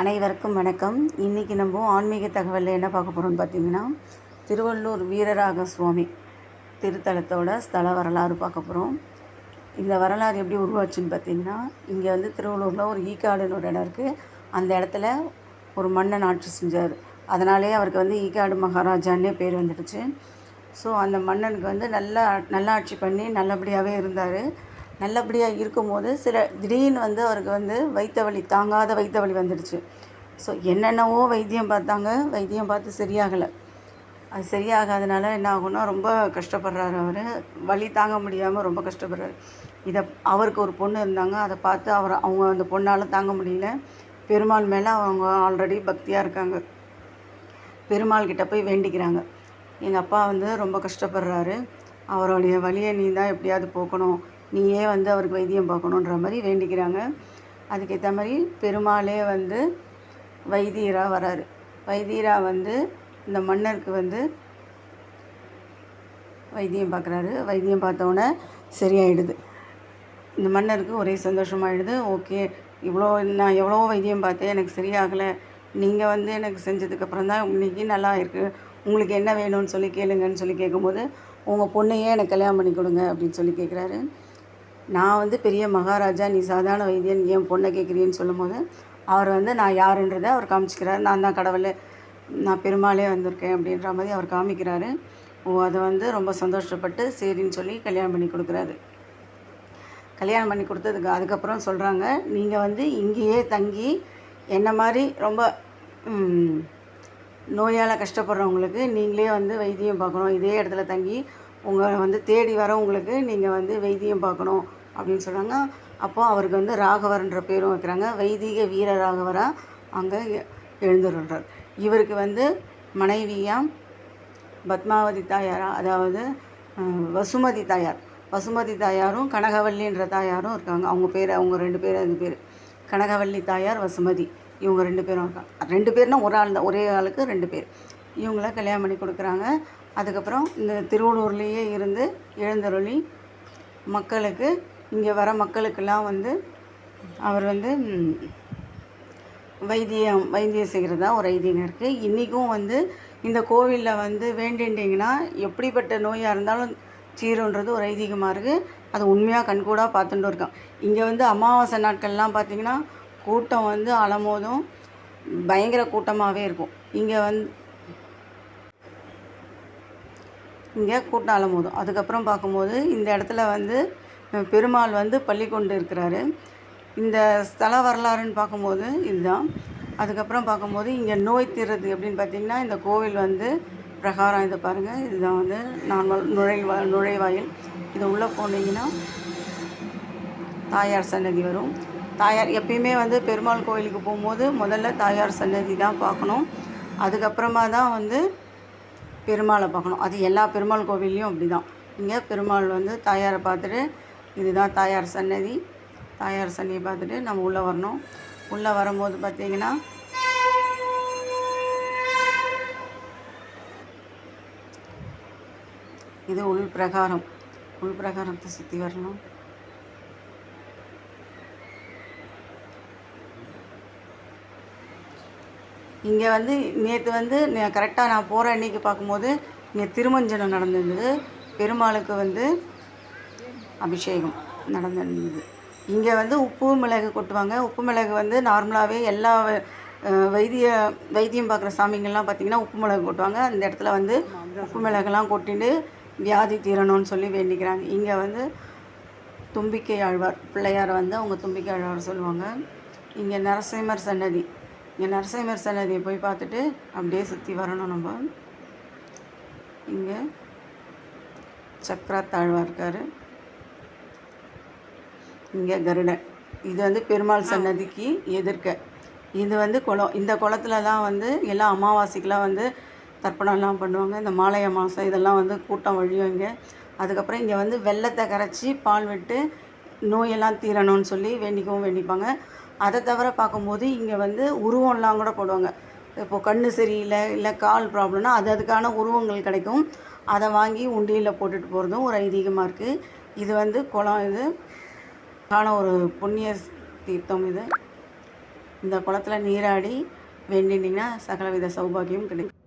அனைவருக்கும் வணக்கம். இன்றைக்கி நம்ம ஆன்மீக தகவலில் என்ன பார்க்க போகிறோம்னு பார்த்தீங்கன்னா திருவள்ளூர் வீரராக சுவாமி திருத்தலத்தோட ஸ்தல வரலாறு பார்க்க போகிறோம் இந்த வரலாறு எப்படி உருவாச்சுன்னு பார்த்தீங்கன்னா இங்கே வந்து திருவள்ளூரில் ஒரு ஈக்காடுன்னு ஒரு இடம் இருக்குது அந்த இடத்துல ஒரு மன்னன் ஆட்சி செஞ்சார். அதனாலே அவருக்கு வந்து ஈகாடு மகாராஜான்னே பேர் வந்துடுச்சு. ஸோ அந்த மன்னனுக்கு வந்து நல்லா நல்லா ஆட்சி பண்ணி நல்லபடியாகவே இருந்தார். நல்லபடியாக இருக்கும்போது சில திடீர்னு வந்து அவருக்கு வந்து வைத்த வலி தாங்காத வைத்த வலி வந்துடுச்சு. ஸோ என்னென்னவோ வைத்தியம் பார்த்தாங்க. வைத்தியம் பார்த்து சரியாகலை. அது சரியாகாதனால என்ன ஆகும்னா ரொம்ப கஷ்டப்படுறாரு அவர். வலி தாங்க முடியாமல் ரொம்ப கஷ்டப்படுறாரு. இதை அவருக்கு ஒரு பொண்ணு இருந்தாங்க. அதை பார்த்து அவர் அவங்க அந்த பொண்ணால் தாங்க முடியல. பெருமாள் மேலே அவங்க ஆல்ரெடி பக்தியாக இருக்காங்க. பெருமாள் கிட்ட போய் வேண்டிக்கிறாங்க. எங்கள் அப்பா வந்து ரொம்ப கஷ்டப்படுறாரு. அவருடைய வலியை நீ தான் எப்படியாவது போக்கணும். நீயே வந்து அவருக்கு வைத்தியம் பார்க்கணுன்ற மாதிரி வேண்டிக்கிறாங்க. அதுக்கேற்ற மாதிரி பெருமாளே வந்து வைத்தியராக வராரு. வைத்தியராக வந்து இந்த மன்னருக்கு வந்து வைத்தியம் பார்க்குறாரு. வைத்தியம் பார்த்தோன்னே சரியாயிடுது. இந்த மன்னருக்கு ஒரே சந்தோஷமாயிடுது. ஓகே இவ்வளோ நான் எவ்வளோ வைத்தியம் பார்த்தேன் எனக்கு சரியாகலை. நீங்கள் வந்து எனக்கு செஞ்சதுக்கப்புறம் தான் இன்னைக்கு நல்லா இருக்குது உங்களுக்கு என்ன வேணும்னு சொல்லி கேளுங்கன்னு சொல்லி கேட்கும்போது உங்கள் பொண்ணையே எனக்கு கல்யாணம் பண்ணி கொடுங்க அப்படின்னு சொல்லி கேட்குறாரு நான் வந்து பெரிய மகாராஜா நீ சாதாரண வைத்தியன் என் பொண்ணை கேட்குறீன்னு சொல்லும்போது அவர் வந்து நான் யாருன்றதை அவர் காமிச்சிக்கிறார். நான் தான் கடவுளே நான் பெருமாளே வந்திருக்கேன் அப்படின்ற மாதிரி அவர் காமிக்கிறாரு. ஓ அதை வந்து ரொம்ப சந்தோஷப்பட்டு சரின்னு சொல்லி கல்யாணம் பண்ணி கொடுக்குறாரு. கல்யாணம் பண்ணி கொடுத்ததுக்கு அதுக்கப்புறம் சொல்கிறாங்க நீங்கள் வந்து இங்கேயே தங்கி என்ன மாதிரி ரொம்ப நோயால் கஷ்டப்படுறவங்களுக்கு நீங்களே வந்து வைத்தியம் பார்க்கணும். இதே இடத்துல தங்கி உங்களை வந்து தேடி வரவங்களுக்கு நீங்கள் வந்து வைத்தியம் பார்க்கணும் அப்படின்னு சொல்கிறாங்க அப்போது அவருக்கு வந்து ராகவர்ன்ற பேரும் வைக்கிறாங்க. வைதிக வீர ராகவராக அங்கே எழுந்துருன்றார் இவருக்கு வந்து மனைவியாக பத்மாவதி தாயாராக அதாவது வசுமதி தாயார். வசுமதி தாயாரும் கனகவல்லின்ற தாயாரும் இருக்காங்க. அவங்க பேர் அவங்க ரெண்டு பேர் அது பேர். கனகவல்லி தாயார் வசுமதி. இவங்க ரெண்டு பேரும் இருக்காங்க. ரெண்டு பேர்னா ஒரு ஆள் தான் ஒரே ஆளுக்கு ரெண்டு பேர். இவங்கள கல்யாணம் பண்ணி கொடுக்குறாங்க. அதுக்கப்புறம் இந்த திருவள்ளூர்லேயே இருந்து எழுந்தருளி மக்களுக்கு இங்கே வர மக்களுக்கெல்லாம் வந்து அவர் வந்து வைத்தியம் வைத்தியம் செய்கிறதா ஒரு ஐதீகம் இருக்குது இன்றைக்கும் வந்து இந்த கோவிலில் வந்து வேண்டிண்டிங்கன்னா எப்படிப்பட்ட நோயாக இருந்தாலும் சீருன்றது ஒரு ஐதீகமாக இருக்குது அது உண்மையாக கண்கூடாக பார்த்துட்டு இருக்கோம் இங்கே வந்து அமாவாசை நாட்கள்லாம் பார்த்திங்கன்னா கூட்டம் வந்து அலமோதும் பயங்கர கூட்டமாகவே இருக்கும். இங்கே வந்து இங்கே கூட்டம் போதும் அதுக்கப்புறம் பார்க்கும்போது இந்த இடத்துல வந்து பெருமாள் வந்து பள்ளி கொண்டு இருக்கிறாரு. இந்த ஸ்தல வரலாறுன்னு பார்க்கும்போது இதுதான். அதுக்கப்புறம் பார்க்கும்போது இங்கே நோய் தீர்றது எப்படின்னு பார்த்தீங்கன்னா இந்த கோவில் வந்து பிரகாரம் இதை பாருங்கள் இதுதான் வந்து நார்மல் நுழைவா நுழைவாயில். இது உள்ளே போனீங்கன்னா தாயார் சன்னதி வரும். தாயார் எப்பயுமே வந்து பெருமாள் கோயிலுக்கு போகும்போது முதல்ல தாயார் சன்னதி தான் பார்க்கணும். அதுக்கப்புறமா தான் வந்து பெருமாளை பார்க்கணும். அது எல்லா பெருமாள் கோவில்லையும் அப்படி தான் இங்கே பெருமாள் வந்து தாயாரை பார்த்துட்டு இதுதான் தாயார் சன்னதி. தாயார் சன்னியை பார்த்துட்டு நம்ம உள்ளே வரணும். உள்ளே வரும்போது பார்த்தீங்கன்னா இது உள் பிரகாரம். உள் பிரகாரத்தை சுற்றி வரணும். இங்கே வந்து நேற்று வந்து கரெக்டாக நான் போகிற அன்னைக்கு பார்க்கும்போது இங்கே திருமஞ்சனம் நடந்திருந்தது பெருமாளுக்கு வந்து அபிஷேகம் நடந்திருந்தது. இங்கே வந்து உப்பு மிளகு கொட்டுவாங்க. உப்பு மிளகு வந்து நார்மலாகவே எல்லா வைத்திய வைத்தியம் பார்க்குற சாமிங்கள்லாம் பார்த்திங்கன்னா உப்பு மிளகு கொட்டுவாங்க. அந்த இடத்துல வந்து உப்பு மிளகுலாம் கொட்டிட்டு வியாதி தீரணும்னு சொல்லி வேண்டிக்கிறாங்க. இங்கே வந்து தும்பிக்கை ஆழ்வார் பிள்ளையாரை வந்து அவங்க தும்பிக்கை ஆழ்வார் சொல்லுவாங்க. இங்கே நரசிம்மர் சன்னதி. இங்கே நரசிம்மர் சன்னதியை போய் பார்த்துட்டு அப்படியே சுற்றி வரணும் நம்ம. இங்கே சக்கராத்தாழ்வார் இருக்கார். இங்கே கருடன். இது வந்து பெருமாள் சன்னதிக்கு எதிர்க்க. இது வந்து குளம். இந்த குளத்துல தான் வந்து எல்லா அமாவாசைக்கெலாம் வந்து தர்ப்பணம்லாம் பண்ணுவாங்க. இந்த மாலை அமாவாசை இதெல்லாம் வந்து கூட்டம் வழியும் இங்கே. அதுக்கப்புறம் இங்கே வந்து வெள்ளத்தை கரைச்சி பால் விட்டு நோயெல்லாம் தீரணும்னு சொல்லி வேண்டிக்கவும் வேண்டிப்பாங்க. அதை தவிர பார்க்கும்போது இங்கே வந்து உருவம்லாம் கூட போடுவாங்க. இப்போது கண் சரியில்லை இல்லை கால் ப்ராப்ளம்னா அது அதுக்கான உருவங்கள் கிடைக்கும். அதை வாங்கி உண்டியில் போட்டுட்டு போகிறதும் ஒரு ஐதீகமாக இருக்குது இது வந்து குளம் இது. காண ஒரு புண்ணிய தீர்த்தம் இது. இந்த குளத்துல நீராடி வேண்டினீங்கன்னா சகலவித சௌபாகியம் கிடைக்கும்.